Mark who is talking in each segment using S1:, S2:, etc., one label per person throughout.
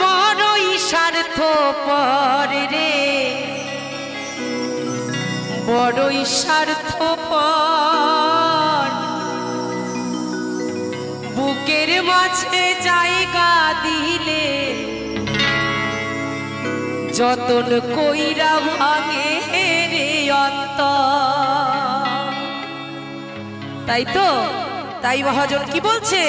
S1: বড়ই স্বার্থ পর রে। বড়ই স্বার্থ পর বুকের মাঝে জায়গা দিলে যতন কইরা ভাঙে রে অন্ত তাই তো, তাই মহাজন কি বলছে?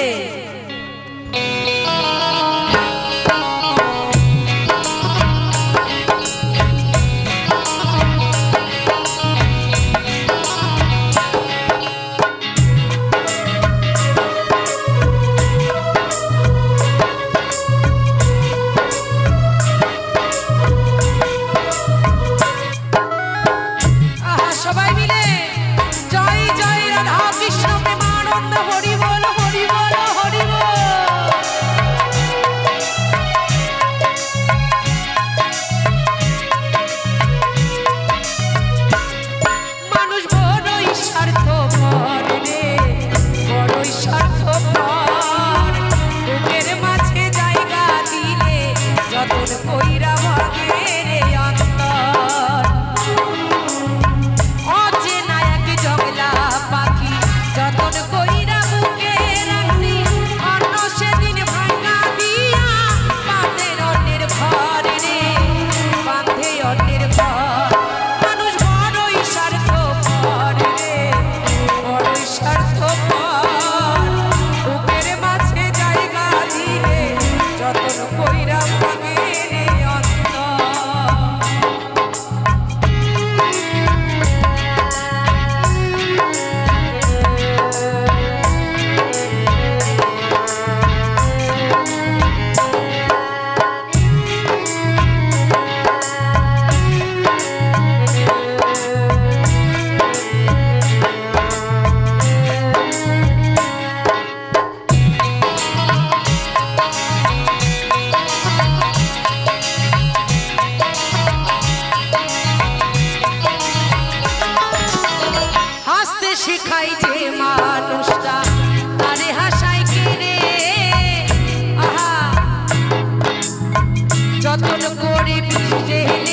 S1: যতন করি বিশেষ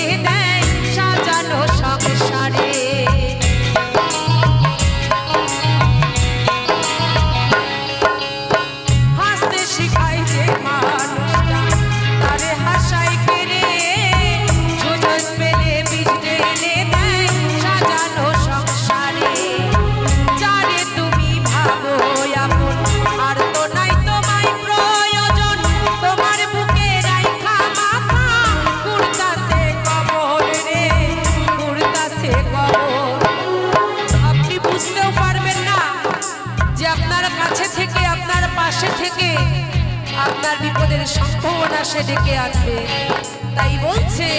S1: আমাদের সম্ভাবনা সে ডেকে আছে তাই বলছে